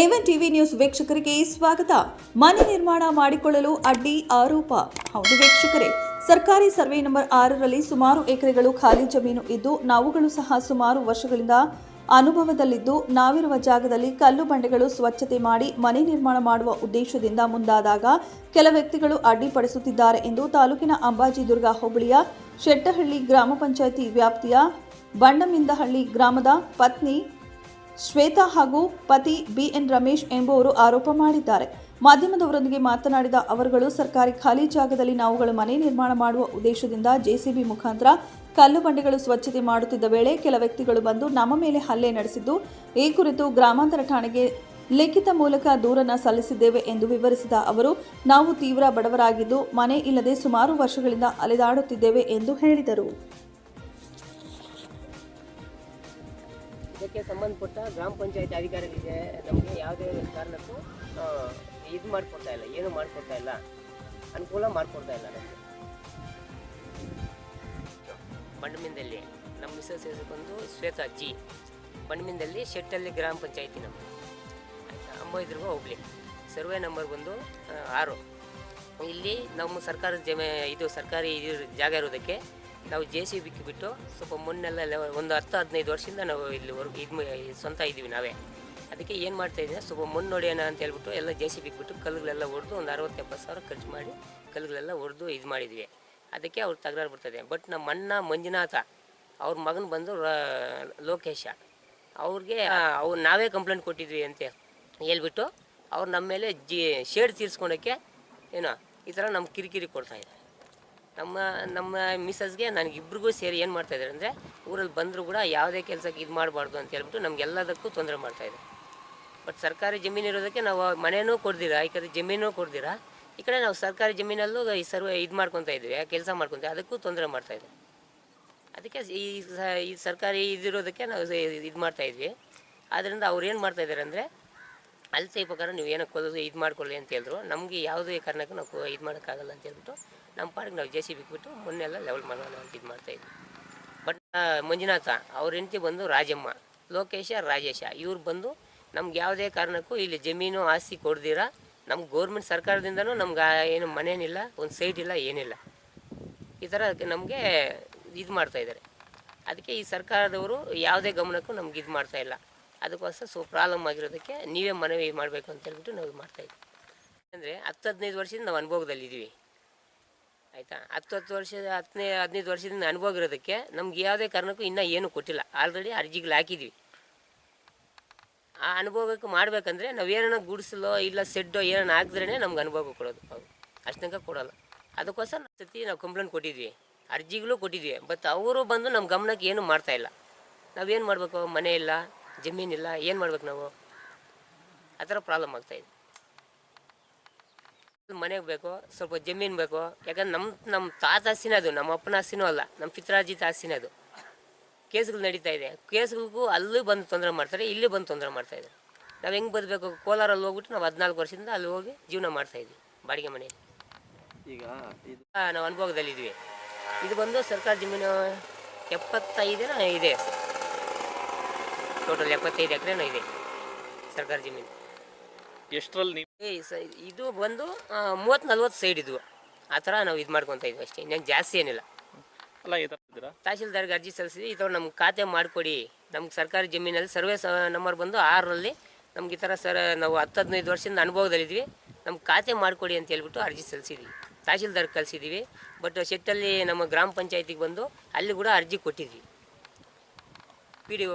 A one TV news ವೀಕ್ಷಕರಿಗೆ ಸ್ವಾಗತ. ಮನೆ ನಿರ್ಮಾಣ ಮಾಡಿಕೊಳ್ಳಲು ಅಡ್ಡಿ ಆರೋಪ. ಹೌದು ವೀಕ್ಷಕರೇ, ಸರ್ಕಾರಿ ಸರ್ವೆ ನಂಬರ್ ಆರರಲ್ಲಿ ಸುಮಾರು ಎಕರೆಗಳು ಖಾಲಿ ಜಮೀನು ಇದ್ದು, ನಾವುಗಳು ಸಹ ಸುಮಾರು ವರ್ಷಗಳಿಂದ ಅನುಭವದಲ್ಲಿದ್ದು, ನಾವಿರುವ ಜಾಗದಲ್ಲಿ ಕಲ್ಲು ಬಂಡೆಗಳು ಸ್ವಚ್ಛತೆ ಮಾಡಿ ಮನೆ ನಿರ್ಮಾಣ ಮಾಡುವ ಉದ್ದೇಶದಿಂದ ಮುಂದಾದಾಗ ಕೆಲ ವ್ಯಕ್ತಿಗಳು ಅಡ್ಡಿಪಡಿಸುತ್ತಿದ್ದಾರೆ ಎಂದು ತಾಲೂಕಿನ ಅಂಬಾಜಿದುರ್ಗ ಹೋಬಳಿಯ ಶೆಟ್ಟಹಳ್ಳಿ ಗ್ರಾಮ ಪಂಚಾಯಿತಿ ವ್ಯಾಪ್ತಿಯ ಬಂಡಮಿಂದಹಳ್ಳಿ ಗ್ರಾಮದ ಪತ್ನಿ ಶ್ವೇತಾ ಹಾಗೂ ಪತಿ ಬಿಎನ್ ರಮೇಶ್ ಎಂಬುವರು ಆರೋಪ ಮಾಡಿದ್ದಾರೆ. ಮಾಧ್ಯಮದವರೊಂದಿಗೆ ಮಾತನಾಡಿದ ಅವರುಗಳು, ಸರ್ಕಾರಿ ಖಾಲಿ ಜಾಗದಲ್ಲಿ ನಾವುಗಳು ಮನೆ ನಿರ್ಮಾಣ ಮಾಡುವ ಉದ್ದೇಶದಿಂದ ಜೆಸಿಬಿ ಮುಖಾಂತರ ಕಲ್ಲು ಬಂಡೆಗಳು ಸ್ವಚ್ಛತೆ ಮಾಡುತ್ತಿದ್ದ ವೇಳೆ ಕೆಲ ವ್ಯಕ್ತಿಗಳು ಬಂದು ನಮ್ಮ ಮೇಲೆ ಹಲ್ಲೆ ನಡೆಸಿದ್ದು, ಈ ಕುರಿತು ಗ್ರಾಮಾಂತರ ಠಾಣೆಗೆ ಲಿಖಿತ ಮೂಲಕ ದೂರನ್ನು ಸಲ್ಲಿಸಿದ್ದೇವೆ ಎಂದು ವಿವರಿಸಿದ ಅವರು, ನಾವು ತೀವ್ರ ಬಡವರಾಗಿದ್ದು ಮನೆ ಇಲ್ಲದೆ ಸುಮಾರು ವರ್ಷಗಳಿಂದ ಅಲೆದಾಡುತ್ತಿದ್ದೇವೆ ಎಂದು ಹೇಳಿದರು. ಇದಕ್ಕೆ ಸಂಬಂಧಪಟ್ಟ ಗ್ರಾಮ ಪಂಚಾಯತ್ ಅಧಿಕಾರಿಗಳಿಗೆ ನಮಗೆ ಯಾವುದೇ ಕಾರಣಕ್ಕೂ ಇದು ಮಾಡಿಕೊಡ್ತಾ ಇಲ್ಲ, ಏನು ಮಾಡಿಕೊಡ್ತಾ ಇಲ್ಲ, ಅನುಕೂಲ ಮಾಡಿಕೊಡ್ತಾ ಇಲ್ಲ ನಮಗೆ. ಬಣ್ಣಮಿಂದಲ್ಲಿ ನಮ್ಮ ಮಿಸಸ್ ಹೆಸರು ಬಂದು ಶ್ವೇತಾ ಜಿ ಬಂಡಮಿಂದಲ್ಲಿ ಶೆಟ್ಟಲ್ಲಿ ಗ್ರಾಮ ಪಂಚಾಯತಿ ನಮ್ಮ ಆಯಿತಾ? ಅಂಬೈದುರ್ಗ ಹೋಗ್ಲಿ. ಸರ್ವೆ ನಂಬರ್ ಬಂದು ಆರು. ಇಲ್ಲಿ ನಮ್ಮ ಸರ್ಕಾರದ ಜಮೆ, ಇದು ಸರ್ಕಾರಿ ಜಾಗ ಇರೋದಕ್ಕೆ ನಾವು ಜೆ ಸಿ ಬಿಕ್ಕಿ ಬಿಟ್ಟು ಸ್ವಲ್ಪ ಮುನ್ನೆಲ್ಲ ಒಂದು ಹತ್ತು, ಹದಿನೈದು ವರ್ಷದಿಂದ ನಾವು ಇಲ್ಲಿ ವರ್ಕ್ ಇದು ಸ್ವಂತ ಇದ್ದೀವಿ ನಾವೇ. ಅದಕ್ಕೆ ಏನು ಮಾಡ್ತಾ ಇದ್ದೀವಿ ಸ್ವಲ್ಪ ಮಣ್ಣು ಹೊಡೆಯೋಣ ಅಂತ ಹೇಳ್ಬಿಟ್ಟು ಎಲ್ಲ ಜೆ ಸಿ ಬಿಟ್ಟು ಕಲ್ಲುಗಳೆಲ್ಲ ಹೊಡೆದು ಒಂದು ಅರವತ್ತು, ಎಪ್ಪತ್ತು ಸಾವಿರ ಖರ್ಚು ಮಾಡಿ ಕಲ್ಲುಗಳೆಲ್ಲ ಹೊಡೆದು ಇದು ಮಾಡಿದ್ವಿ. ಅದಕ್ಕೆ ಅವ್ರು ತಗ್ರಾರು ಬರ್ತದೆ ಬಟ್ ನಮ್ಮ ಅಣ್ಣ ಮಂಜುನಾಥ, ಅವ್ರ ಮಗನ ಬಂದು ಲೋಕೇಶ. ಅವ್ರಿಗೆ ಅವ್ರು ನಾವೇ ಕಂಪ್ಲೇಂಟ್ ಕೊಟ್ಟಿದ್ವಿ ಅಂತ ಹೇಳ್ಬಿಟ್ಟು ಅವ್ರು ನಮ್ಮ ಮೇಲೆ ಜಿ, ಶೇಡ್ ತೀರಿಸ್ಕೊಳಕ್ಕೆ ಏನೋ ಈ ಥರ ನಮ್ಮ ಕಿರಿಕಿರಿ ಕೊಡ್ತಾ ಇದ್ದಾರೆ. ನಮ್ಮ ನಮ್ಮ ಮಿಸ್ಸಸ್ಗೆ ನನಗಿಬ್ರಿಗೂ ಸೇರಿ ಏನು ಮಾಡ್ತಾ ಇದ್ದಾರೆ ಅಂದರೆ ಊರಲ್ಲಿ ಬಂದರೂ ಕೂಡ ಯಾವುದೇ ಕೆಲಸಕ್ಕೆ ಇದು ಮಾಡಬಾರ್ದು ಅಂತ ಹೇಳ್ಬಿಟ್ಟು ನಮಗೆಲ್ಲದಕ್ಕೂ ತೊಂದರೆ ಮಾಡ್ತಾಯಿದೆ ಬಟ್ ಸರ್ಕಾರಿ ಜಮೀನು ಇರೋದಕ್ಕೆ ನಾವು ಮನೆಯೂ ಕೊಡ್ದಿರ, ಈ ಕಡೆ ಜಮೀನು ಕೊಡ್ದಿರ, ಈ ಕಡೆ ನಾವು ಸರ್ಕಾರಿ ಜಮೀನಲ್ಲೂ ಈ ಸರ್ವ ಇದು ಮಾಡ್ಕೊತಾ ಇದ್ವಿ ಕೆಲಸ ಮಾಡ್ಕೊತೀವಿ ಅದಕ್ಕೂ ತೊಂದರೆ ಮಾಡ್ತಾಯಿದೆ ಅದಕ್ಕೆ ಈ ಸರ್ಕಾರಿ ಇದಿರೋದಕ್ಕೆ ನಾವು ಇದು ಮಾಡ್ತಾ ಇದ್ವಿ. ಆದ್ದರಿಂದ ಅವ್ರು ಏನು ಮಾಡ್ತಾ ಇದ್ದಾರೆ ಅಂದರೆ ಅಳತೆ ಪ್ರಕಾರ ನೀವು ಏನಕ್ಕೆ ಕೊಲ್ಲೋದು ಇದು ಮಾಡ್ಕೊಳ್ಳಿ ಅಂತ ಹೇಳಿದ್ರು. ನಮಗೆ ಯಾವುದೇ ಕಾರಣಕ್ಕೂ ನಾವು ಇದು ಮಾಡೋಕ್ಕಾಗಲ್ಲ ಅಂತ ಹೇಳ್ಬಿಟ್ಟು ನಮ್ಮ ಪಾಡಿಗೆ ನಾವು ಜೆ ಸಿ ಬಿಟ್ಬಿಟ್ಟು ಮೊನ್ನೆಲ್ಲ ಲೆವೆಲ್ ಮಾಡೋಣ ಅಂತ ಇದು ಮಾಡ್ತಾಯಿದ್ವಿ ಬಟ್ ಮಂಜುನಾಥ ಅವ್ರ ಹೆಂಡತಿ ಬಂದು ರಾಜಮ್ಮ, ಲೋಕೇಶ, ರಾಜೇಶ ಇವ್ರು ಬಂದು ನಮ್ಗೆ ಯಾವುದೇ ಕಾರಣಕ್ಕೂ ಇಲ್ಲಿ ಜಮೀನು ಆಸ್ತಿ ಕೊಡ್ದಿರ. ನಮ್ಗೆ ಗೌರ್ಮೆಂಟ್ ಸರ್ಕಾರದಿಂದನೂ ನಮ್ಗೆ ಏನು ಮನೇನಿಲ್ಲ, ಒಂದು ಸೈಟ್ ಇಲ್ಲ, ಏನಿಲ್ಲ. ಈ ಥರ ನಮಗೆ ಇದು ಮಾಡ್ತಾಯಿದ್ದಾರೆ ಅದಕ್ಕೆ ಈ ಸರ್ಕಾರದವರು ಯಾವುದೇ ಗಮನಕ್ಕೂ ನಮ್ಗೆ ಇದು ಮಾಡ್ತಾ ಇಲ್ಲ. ಅದಕ್ಕೋಸ್ಕರ ಸೊ ಪ್ರಾಬ್ಲಮ್ ಆಗಿರೋದಕ್ಕೆ ನೀವೇ ಮನವಿ ಮಾಡಬೇಕು ಅಂತ ಹೇಳ್ಬಿಟ್ಟು ನಾವು ಮಾಡ್ತಾ ಇದ್ವಿ ಅಂದರೆ ಹತ್ತು ಹದಿನೈದು ವರ್ಷದಿಂದ ನಾವು ಅನುಭವದಲ್ಲಿದ್ದೀವಿ. ಆಯಿತಾ? ಹತ್ತು ಹತ್ತು ವರ್ಷದ ಹತ್ತನೇ ಹದಿನೈದು ವರ್ಷದಿಂದ ಅನುಭವ ಇರೋದಕ್ಕೆ ನಮ್ಗೆ ಯಾವುದೇ ಕಾರಣಕ್ಕೂ ಇನ್ನೂ ಏನೂ ಕೊಟ್ಟಿಲ್ಲ. ಆಲ್ರೆಡಿ ಅರ್ಜಿಗಳು ಹಾಕಿದ್ವಿ ಆ ಅನುಭವಕ್ಕೆ ಮಾಡಬೇಕಂದ್ರೆ ನಾವು ಏನೋ ಗುಡಿಸಲೋ ಇಲ್ಲ ಸೆಡ್ಡೋ ಏನೋ ಹಾಕಿದ್ರೇ ನಮ್ಗೆ ಅನುಭವ ಕೊಡೋದು. ಅವರು ಅಷ್ಟು ತನಕ ಕೊಡೋಲ್ಲ. ಅದಕ್ಕೋಸ್ಕರ ಸತಿ ನಾವು ಕಂಪ್ಲೇಂಟ್ ಕೊಟ್ಟಿದ್ವಿ ಅರ್ಜಿಗಳು ಕೊಟ್ಟಿದ್ವಿ ಬಟ್ ಅವರು ಬಂದು ನಮ್ಮ ಗಮನಕ್ಕೆ ಏನು ಮಾಡ್ತಾ ಇಲ್ಲ. ನಾವೇನು ಮಾಡಬೇಕು? ಮನೆ ಇಲ್ಲ. ಜಮೀನಿಲ್ಲ ಏನು ಮಾಡ್ಬೇಕು ನಾವು? ಆ ಥರ ಪ್ರಾಬ್ಲಮ್ ಆಗ್ತಾಯಿದೆ ಮನೆಗೆ ಬೇಕು ಸ್ವಲ್ಪ ಜಮೀನು ಬೇಕು ಯಾಕಂದ್ರೆ ನಮ್ಮ ನಮ್ಮ ತಾತ ಆಸ್ತಿನೇ ಅದು ನಮ್ಮ ಅಪ್ಪನ ಆಸ್ತಿನೂ ಅಲ್ಲ ನಮ್ಮ ಪಿತ್ರಾಜಿತ ಆಸ್ತಿನೇ ಅದು. ಕೇಸ್ಗಳು ನಡೀತಾ ಇದೆ. ಕೇಸ್ಗಳಿಗೂ ಅಲ್ಲೂ ಬಂದು ತೊಂದರೆ ಮಾಡ್ತಾರೆ ಇಲ್ಲಿ ಬಂದು ತೊಂದರೆ ಮಾಡ್ತಾ ಇದ್ದಾರೆ. ನಾವು ಹೆಂಗೆ ಬದಬೇಕು? ಕೋಲಾರಲ್ಲಿ ಹೋಗ್ಬಿಟ್ಟು ನಾವು ಹದಿನಾಲ್ಕು ವರ್ಷದಿಂದ ಅಲ್ಲಿ ಹೋಗಿ ಜೀವನ ಮಾಡ್ತಾ ಇದ್ವಿ ಬಾಡಿಗೆ ಮನೆಯಲ್ಲಿ. ಈಗ ಇದು ನಾವು ಅನುಭವದಲ್ಲಿದ್ವಿ. ಇದು ಬಂದು ಸರ್ಕಾರ ಜಮೀನು ಎಪ್ಪತ್ತೈದೇನ ಇದೆ. ಟೋಟಲ್ ಎಪ್ಪತ್ತೈದು ಎಕರೆನೂ ಇದೆ ಸರ್ಕಾರಿ ಜಮೀನು. ಎಷ್ಟರಲ್ಲಿ ನೀವು? ಏ ಸ ಇದು ಬಂದು ಮೂವತ್ತು ನಲ್ವತ್ತು ಸೈಡ್ ಇದು. ಆ ಥರ ನಾವು ಇದು ಮಾಡ್ಕೊತ ಇದ್ವಿ ಅಷ್ಟೇ ಇನ್ನೇನು ಜಾಸ್ತಿ ಏನಿಲ್ಲ. ಅಲ್ಲ ಇದ್ದೀರಾ? ತಹಶೀಲ್ದಾರ್ಗೆ ಅರ್ಜಿ ಸಲ್ಲಿಸಿದ್ವಿ ಈ ಥರ ನಮ್ಗೆ ಖಾತೆ ಮಾಡಿಕೊಡಿ. ನಮ್ಗೆ ಸರ್ಕಾರಿ ಜಮೀನಲ್ಲಿ ಸರ್ವೆ ಸ ನಂಬರ್ ಬಂದು ಆರರಲ್ಲಿ ನಮ್ಗೆ ಈ ಥರ ಸರ್ ನಾವು ಹತ್ತು ಹದಿನೈದು ವರ್ಷದಿಂದ ಅನುಭವದಲ್ಲಿದ್ವಿ ನಮ್ಗೆ ಖಾತೆ ಮಾಡಿಕೊಡಿ ಅಂತ ಹೇಳ್ಬಿಟ್ಟು ಅರ್ಜಿ ಸಲ್ಲಿಸಿದ್ವಿ. ತಹಶೀಲ್ದಾರ್ಗೆ ಕಳಿಸಿದ್ವಿ ಬಟ್ ಶೆಟ್ಟಲ್ಲಿ ನಮ್ಮ ಗ್ರಾಮ ಪಂಚಾಯತಿಗೆ ಬಂದು ಅಲ್ಲಿ ಕೂಡ ಅರ್ಜಿ ಕೊಟ್ಟಿದ್ವಿ. P D